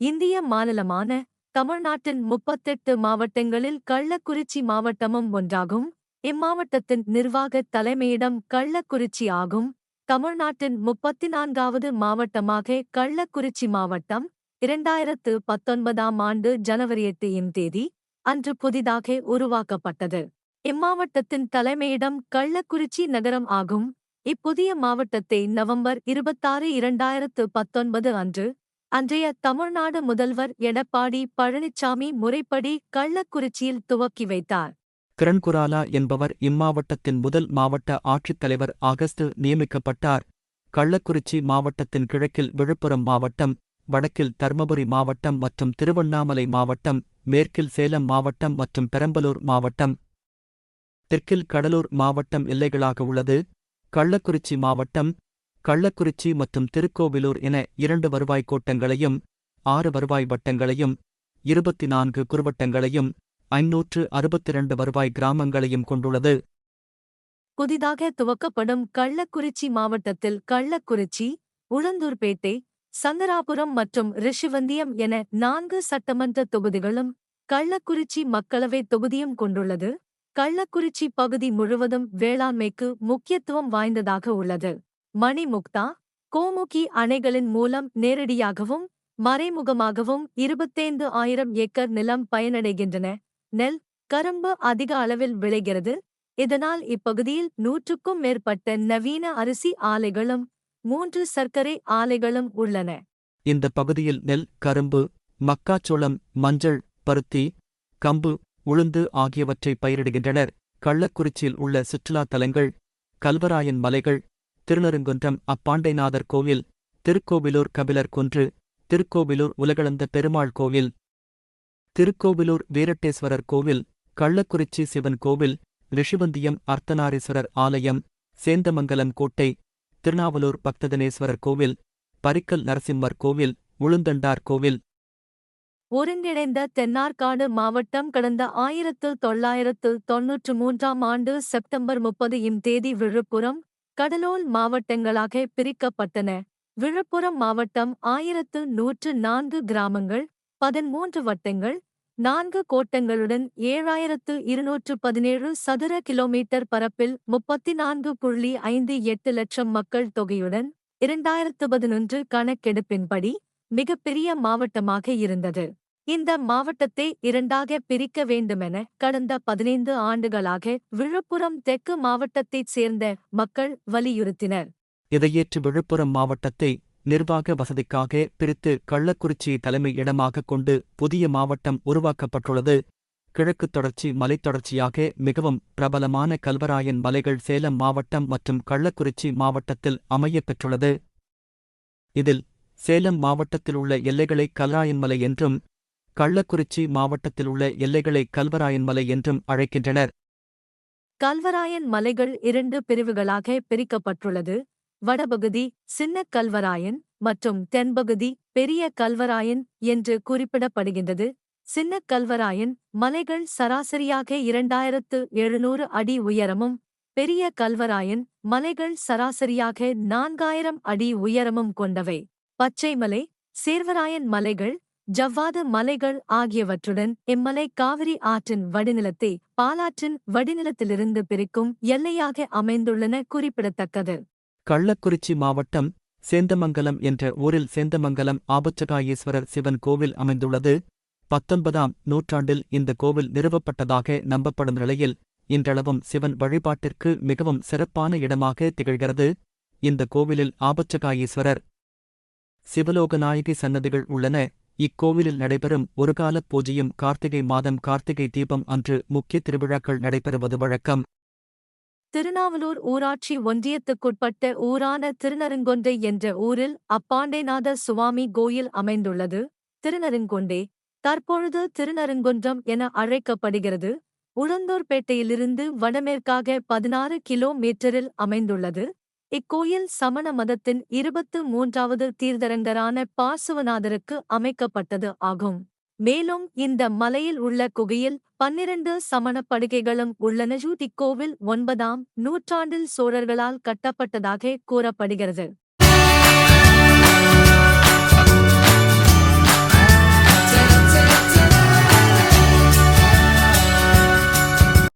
இந்திய மாநிலமான தமிழ்நாட்டின் முப்பத்தெட்டு மாவட்டங்களில் கள்ளக்குறிச்சி மாவட்டமும் ஒன்றாகும். இம்மாவட்டத்தின் நிர்வாகத் தலைமையிடம் கள்ளக்குறிச்சி ஆகும். தமிழ்நாட்டின் முப்பத்தி நான்காவது மாவட்டமாக கள்ளக்குறிச்சி மாவட்டம் இரண்டாயிரத்து பத்தொன்பதாம் ஆண்டு ஜனவரி எட்டு இம் தேதி அன்று புதிதாக உருவாக்கப்பட்டது. இம்மாவட்டத்தின் தலைமையிடம் கள்ளக்குறிச்சி நகரம் ஆகும். இப்புதிய மாவட்டத்தை நவம்பர் இருபத்தாறு இரண்டாயிரத்து பத்தொன்பது அன்று அன்றைய தமிழ்நாடு முதல்வர் எடப்பாடி பழனிசாமி முறைப்படி கள்ளக்குறிச்சியில் துவக்கி வைத்தார். கிரண்குராலா என்பவர் இம்மாவட்டத்தின் முதல் மாவட்ட ஆட்சித்தலைவர் ஆகஸ்டில் நியமிக்கப்பட்டார். கள்ளக்குறிச்சி மாவட்டத்தின் கிழக்கில் விழுப்புரம் மாவட்டம் வடக்கில் தர்மபுரி மாவட்டம் மற்றும் திருவண்ணாமலை மாவட்டம் மேற்கில் சேலம் மாவட்டம் மற்றும் பெரம்பலூர் மாவட்டம். தெற்கில் கடலூர் மாவட்டம் எல்லைகளாக உள்ளது. கள்ளக்குறிச்சி மாவட்டம் கள்ளக்குறிச்சி மற்றும் திருக்கோவிலூர் என இரண்டு வருவாய் கோட்டங்களையும் ஆறு வருவாய் வட்டங்களையும் இருபத்தி நான்கு குறுவட்டங்களையும் ஐநூற்று அறுபத்திரண்டு வருவாய் கிராமங்களையும் கொண்டுள்ளது. புதிதாக துவக்கப்படும் கள்ளக்குறிச்சி மாவட்டத்தில் கள்ளக்குறிச்சி உளுந்தூர்பேட்டை சங்கராபுரம் மற்றும் ரிஷிவந்தியம் என நான்கு சட்டமன்ற தொகுதிகளும் கள்ளக்குறிச்சி மக்களவைத் தொகுதியும் கொண்டுள்ளது. கள்ளக்குறிச்சி பகுதி முழுவதும் வேளாண்மைக்கு முக்கியத்துவம் வாய்ந்ததாக உள்ளது. மணிமுக்தா கோமுகி அணைகளின் மூலம் நேரடியாகவும் மறைமுகமாகவும் இருபத்தைந்து ஆயிரம் ஏக்கர் நிலம் பயனடைகின்றன. நெல் கரும்பு அதிக அளவில் விளைகிறது. இதனால் இப்பகுதியில் நூற்றுக்கும் மேற்பட்ட நவீன அரிசி ஆலைகளும் மூன்று சர்க்கரை ஆலைகளும் உள்ளன. இந்த பகுதியில் நெல் கரும்பு மக்காச்சோளம் மஞ்சள் பருத்தி கம்பு உளுந்து ஆகியவற்றை பயிரிடுகின்றனர். கள்ளக்குறிச்சியில் உள்ள சுற்றுலா தலங்கள் கல்வராயன் மலைகள் திருநருங்குன்றம் அப்பாண்டைநாதர் கோவில் திருக்கோவிலூர் கபிலர் குன்று திருக்கோவிலூர் உலகளந்த பெருமாள் கோவில் திருக்கோவிலூர் வீரட்டேஸ்வரர் கோவில் கள்ளக்குறிச்சி சிவன் கோவில் ரிஷிவந்தியம் அர்த்தநாரீஸ்வரர் ஆலயம் சேந்தமங்கலம் கோட்டை திருநாவலூர் பக்ததனேஸ்வரர் கோவில் பரிக்கல் நரசிம்மர் கோவில் உளுந்தண்டார் கோவில். ஒருங்கிணைந்த தென்னார்காடு மாவட்டம் கடந்த ஆயிரத்து தொள்ளாயிரத்து தொன்னூற்று மூன்றாம் ஆண்டு செப்டம்பர் முப்பது இம் தேதி விழுப்புரம் கடலோல் மாவட்டங்களாக பிரிக்கப்பட்டன. விழுப்புரம் மாவட்டம் ஆயிரத்து நூற்று நான்கு கிராமங்கள் பதிமூன்று வட்டங்கள் நான்கு கோட்டங்களுடன் ஏழாயிரத்து இருநூற்று பதினேழு சதுர கிலோமீட்டர் பரப்பில் முப்பத்தி நான்கு புள்ளி ஐந்து எட்டு லட்சம் மக்கள் தொகையுடன் இரண்டாயிரத்து பதினொன்று கணக்கெடுப்பின்படி மிகப்பெரிய மாவட்டமாக இருந்தது. இந்த மாவட்டத்தை இரண்டாக பிரிக்க வேண்டுமென கடந்த பதினைந்து ஆண்டுகளாக விழுப்புரம் தெற்கு மாவட்டத்தைச் சேர்ந்த மக்கள் வலியுறுத்தினர். இதையேற்று விழுப்புரம் மாவட்டத்தை நிர்வாக வசதிக்காக பிரித்து கள்ளக்குறிச்சியை தலைமை இடமாக கொண்டு புதிய மாவட்டம் உருவாக்கப்பட்டுள்ளது. கிழக்குத் தொடர்ச்சி மலைத்தொடர்ச்சியாக மிகவும் பிரபலமான கல்வராயன் மலைகள் சேலம் மாவட்டம் மற்றும் கள்ளக்குறிச்சி மாவட்டத்தில் அமையப் பெற்றுள்ளது இதில் சேலம் மாவட்டத்தில் உள்ள எல்லைகளை கல்ராயன்மலை என்றும் கள்ளக்குறிச்சி மாவட்டத்தில் உள்ள எல்லைகளை கல்வராயன் மலை என்றும் அழைக்கின்றனர். கல்வராயன் மலைகள் இரண்டு பிரிவுகளாக பிரிக்கப்பட்டுள்ளது. வடபகுதி சின்ன கல்வராயன் மற்றும் தென்பகுதி பெரிய கல்வராயன் என்று குறிப்பிடப்படுகின்றது. சின்ன கல்வராயன் மலைகள் சராசரியாக இரண்டாயிரத்து எழுநூறு அடி உயரமும் பெரிய கல்வராயன் மலைகள் சராசரியாக நான்காயிரம் அடி உயரமும் கொண்டவை. பச்சைமலை சேர்வராயன் மலைகள் ஜவ்வாது மலைகள் ஆகியவற்றுடன் இம்மலை காவிரி ஆற்றின் வடிநிலத்தை பாலாற்றின் வடிநிலத்திலிருந்து பிரிக்கும் எல்லையாக அமைந்துள்ளன குறிப்பிடத்தக்கது. கள்ளக்குறிச்சி மாவட்டம் சேந்தமங்கலம் என்ற ஊரில் சேந்தமங்கலம் ஆபச்சகாயேஸ்வரர் சிவன் கோவில் அமைந்துள்ளது. பத்தொன்பதாம் நூற்றாண்டில் இந்த கோவில் நிறுவப்பட்டதாக நம்பப்படும் நிலையில் இன்றளவும் சிவன் வழிபாட்டிற்கு மிகவும் சிறப்பான இடமாக திகழ்கிறது. இந்த கோவிலில் ஆபச்சகாயேஸ்வரர் சிவலோகநாயகி சன்னதிகள் உள்ளன. இக்கோவிலில் நடைபெறும் ஒருகால பூஜையும் கார்த்திகை மாதம் கார்த்திகை தீபம் அன்று முக்கிய திருவிழாக்கள் நடைபெறுவது வழக்கம். திருநாவலூர் ஊராட்சி ஒன்றியத்துக்குட்பட்ட ஊரான திருநருங்கொண்டை என்ற ஊரில் அப்பாண்டேநாத சுவாமி கோயில் அமைந்துள்ளது. திருநருங்கொண்டே தற்பொழுது திருநருங்குன்றம் என அழைக்கப்படுகிறது. உளுந்தூர்பேட்டையிலிருந்து வடமேற்காக பதினாறு கிலோ மீட்டரில் அமைந்துள்ளது. இக்கோயில் சமண மதத்தின் இருபத்து மூன்றாவது தீர்த்தரங்கரான பார்சுவநாதருக்கு அமைக்கப்பட்டது ஆகும். மேலும் இந்த மலையில் உள்ள குகையில் பன்னிரண்டு சமணப் படுகைகளும் உள்ளன. இக்கோவில் ஒன்பதாம் நூற்றாண்டில் சோழர்களால் கட்டப்பட்டதாக கூறப்படுகிறது.